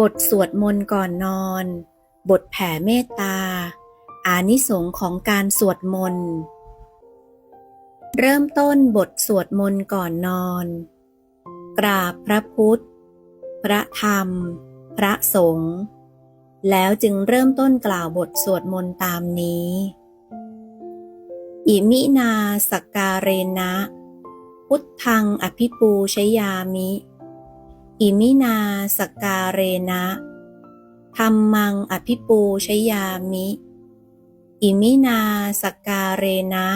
บทสวดมนต์ก่อนนอน บทแผ่เมตตา อานิสงส์ของการสวดมนต์ เริ่มต้นบทสวดมนต์ก่อนนอน กราบพระพุทธ พระธรรม พระสงฆ์ แล้วจึงเริ่มต้นกล่าวบทสวดมนต์ตามนี้ อิมินาสกการเรนะ พุทธังอภิปูชยามิ อิมินาสกการเรนะธรรมังอภิปูชยามิ อิมินาสกการเรนะ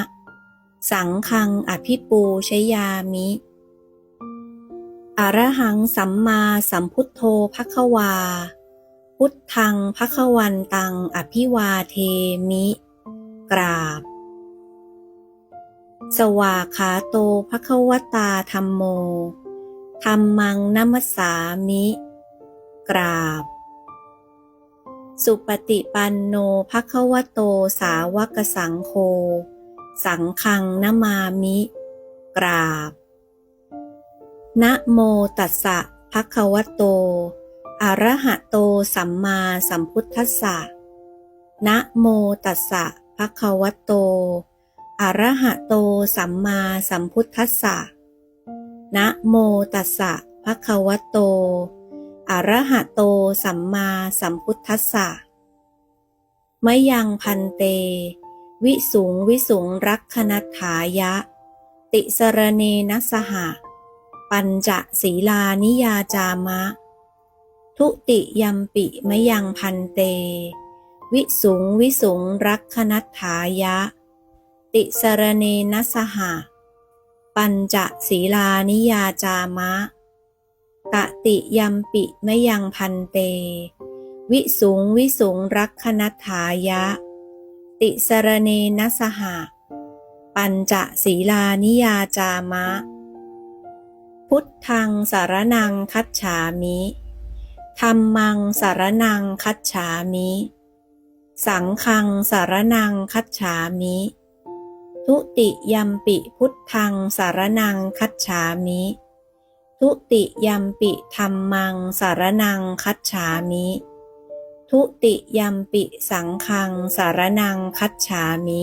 สังฆังอภิปูชยามิ อรหังสัมมาสัมพุทโธภควา พุทธังภควันตังอภิวาเทมิ กราบ สวาขาโตภควตาธรรมโม ธรรมังนัมสสามิ กราบ สุปฏิปันโนภควโตสาวกสังโฆ สังฆังนมามิ กราบ นะโมตัสสะภะคะวะโตอะระหะโตสัมมาสัมพุทธัสสะ นะโมตัสสะภะคะวะโตอะระหะโตสัมมาสัมพุทธัสสะ นะโมตัสสะภะคะวะโต อะระหะโตสัมมาสัมพุทธัสสะมยังพันเต วิสุงวิสุงรักขณถายะ ติสรเนนะสหะ ปัญจศีลานิยาจามะ ทุติยัมปิมยังพันเต วิสุงวิสุงรักขณถายะ ติสรเนนะสหะ ปัญจศีลานิยาจามะตติยัมปิมยังพันเต วิสุงวิสุงรักขณถายะ ติสรเนนสหะ ปัญจศีลานิยาจามะ พุทธังสารนังคัจฉามิธรรมังสารนังคัจฉามิ สังฆังสารนังคัจฉามิ ทุติยัมปิพุทธังสารนังคัจฉามิ ทุติยัมปิธรรมังสารนังคัจฉามิ ทุติยัมปิสังฆังสารนังคัจฉามิ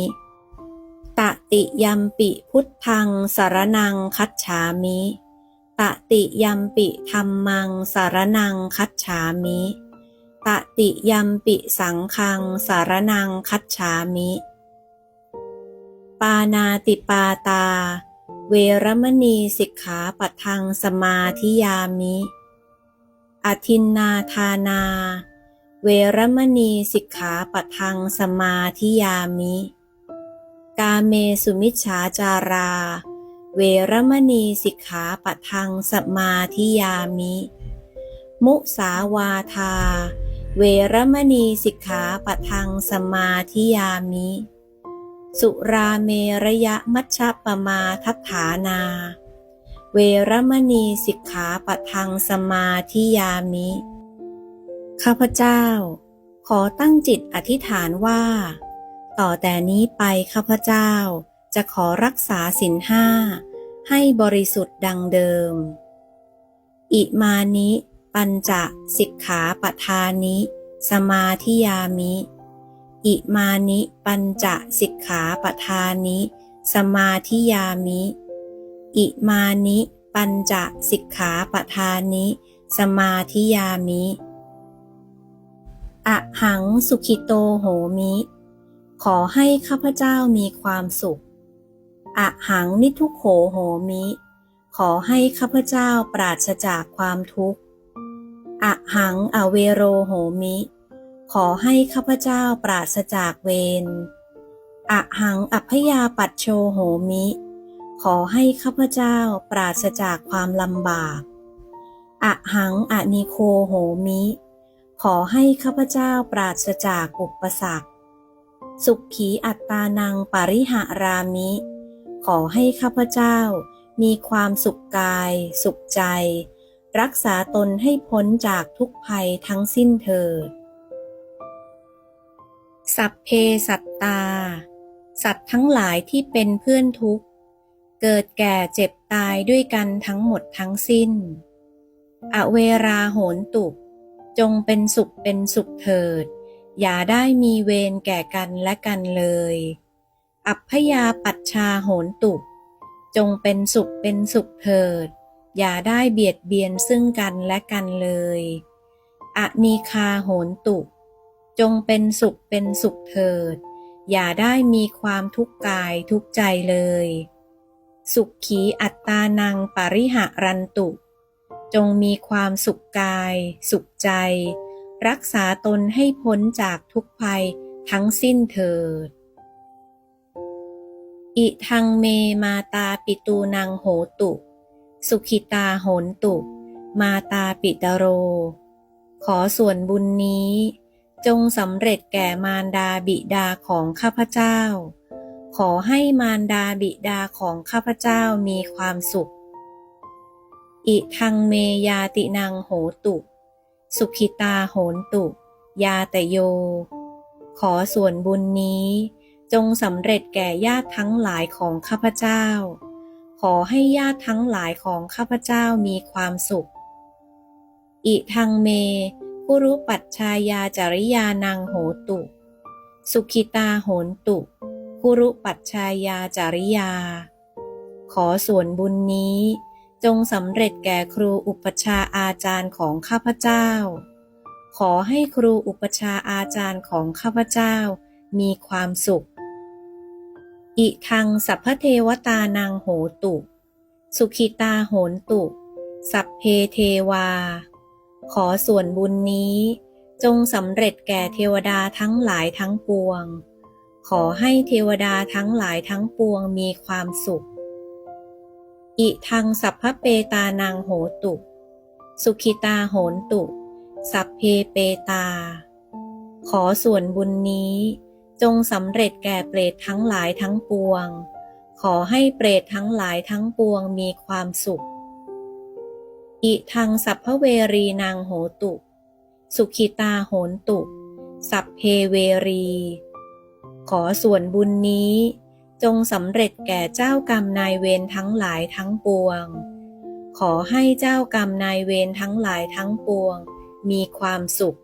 ตติยัมปิพุทธังสารนังคัจฉามิตติยัมปิธรรมังสารนังคัจฉามิตติยัมปิสังฆังสารนังคัจฉามิ ปานาติปาตา เวรมณีสิกขาปัทังสมาธิยามิ อทินนาทานา เวรมณีสิกขาปัทังสมาธิยามิ กาเมสุมิชฌาจารา เวรมณีสิกขาปัทังสมาธิยามิ มุสาวาทา เวรมณีสิกขาปัทังสมาธิยามิ สุราเมระยะมัชฌปมาทัฐานา เวรมณีสิกขาปัทังสมาธิยามิ ข้าพเจ้า ขอตั้งจิตอธิษฐานว่า ต่อแต่นี้ไปข้าพเจ้าจะขอรักษาศีลห้า ให้บริสุทธิ์ดังเดิม อิมานิ ปัญจสิกขาปทานิ สมาธิยามิ อิมานิปัญจสิกขาปทานิ สมาธิยามิ อิมานิปัญจสิกขาปทานิ สมาธิยามิ อะหังสุขิโตโหมิ ขอให้ข้าพเจ้ามีความสุข อะหังนิทุโขโหมิ ขอให้ข้าพเจ้าปราศจากความทุกข์ อะหังอเวโรโหมิ อให้ข้าพเจ้าปราศจากเวรอะหังอัพยาปัชโชโหมิ ขอให้ข้าพเจ้าปราศจากความลำบากอะหังอนิโคโหมิ ขอให้ข้าพเจ้าปราศจากอุปสรรค สุขขีอัตตานังปริหารามิ ขอให้ข้าพเจ้ามีความสุขกาย สุขใจ รักษาตนให้พ้นจากทุกภัยทั้งสิ้นเถิด สัพเพสัตตา สัตว์ทั้งหลายที่เป็นเพื่อนทุกข์ เกิดแก่เจ็บตายด้วยกันทั้งหมดทั้งสิ้น อเวราโหนตุ จงเป็นสุขเป็นสุขเถิด อย่าได้มีเวรแก่กันและกันเลย อัพยาปัชชาโหนตุ จงเป็นสุขเป็นสุขเถิด อย่าได้เบียดเบียนซึ่งกันและกันเลย อนีคาโหนตุ จงเป็นสุขเป็นสุขเถิด อย่าได้มีความทุกข์กายทุกใจเลย สุขขีอัตตานังปริหะรันตุ จงมีความสุขกาย สุขใจ รักษาตนให้พ้นจากทุกภัยทั้งสิ้นเถิด อิทังเมมาตาปิตูนังโหตุ สุขิตาโหนตุ มาตาปิตโร ขอส่วนบุญนี้ จงสำเร็จแก่มารดาบิดาของข้าพเจ้า ขอให้มารดาบิดาของข้าพเจ้ามีความสุข อิทังเมยาตินังโหตุ สุขิตาโหนตุ ยาตโย ขอส่วนบุญนี้ จงสำเร็จแก่ญาติทั้งหลายของข้าพเจ้า ขอให้ญาติทั้งหลายของข้าพเจ้ามีความสุข อิทังเม กุรุปัชชายาจริยานังโหตุ สุขิตาโหนตุกุรุปัชชายาจริยา ขอส่วนบุญนี้ จงสำเร็จแก่ครูอุปชาอาจารย์ของข้าพเจ้า ขอให้ครูอุปชาอาจารย์ของข้าพเจ้ามีความสุข อิทังสัพพเทวตานังโหตุ สุขิตาโหนตุ สัพเพเทวา ขอส่วนบุญนี้ จงสำเร็จแก่เทวดาทั้งหลายทั้งปวง ขอให้เทวดาทั้งหลายทั้งปวงมีความสุข อิทังสัพพเปตานังโหตุ สุขิตาโหนตุ สัพเพเปตา ขอส่วนบุญนี้ จงสำเร็จแก่เปรตทั้งหลายทั้งปวง ขอให้เปรตทั้งหลายทั้งปวงมีความสุข อิทังสัพพเวรีนางโหตุ สุขิตาโหนตุ สัพเพเวรี ขอส่วนบุญนี้ จงสำเร็จแก่เจ้ากรรมนายเวรทั้งหลายทั้งปวง ขอให้เจ้ากรรมนายเวรทั้งหลายทั้งปวง มีความสุข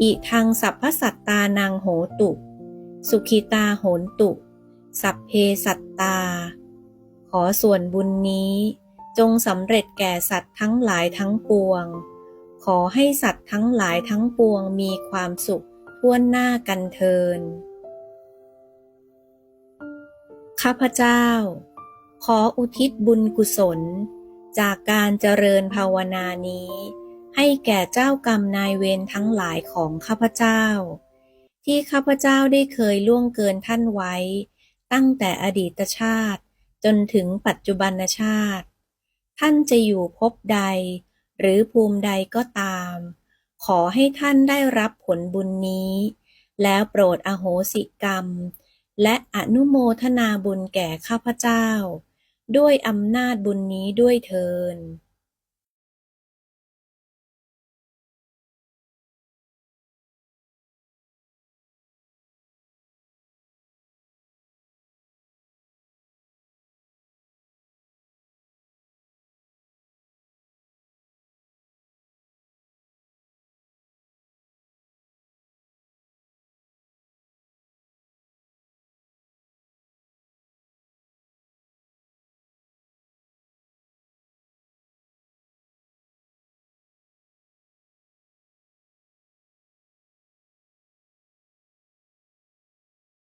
อิทังสัพพสัตตานังโหตุ สุขิตาโหนตุ สัพเพสัตตา ขอส่วนบุญนี้ จงสำเร็จแก่สัตว์ทั้งหลายทั้งปวง ขอให้สัตว์ทั้งหลายทั้งปวงมีความสุขทั่วหน้ากันเทิน ข้าพเจ้า ขออุทิศบุญกุศล จากการเจริญภาวนานี้ ให้แก่เจ้ากรรมนายเวรทั้งหลายของข้าพเจ้า ที่ข้าพเจ้าได้เคยล่วงเกินท่านไว้ ตั้งแต่อดีตชาติจนถึงปัจจุบันชาติ ท่านจะอยู่ภพใด หรือภูมิใดก็ตาม ขอให้ท่านได้รับผลบุญนี้ แล้วโปรดอโหสิกรรม และอนุโมทนาบุญแก่ข้าพเจ้า ด้วยอำนาจบุญนี้ด้วยเทิน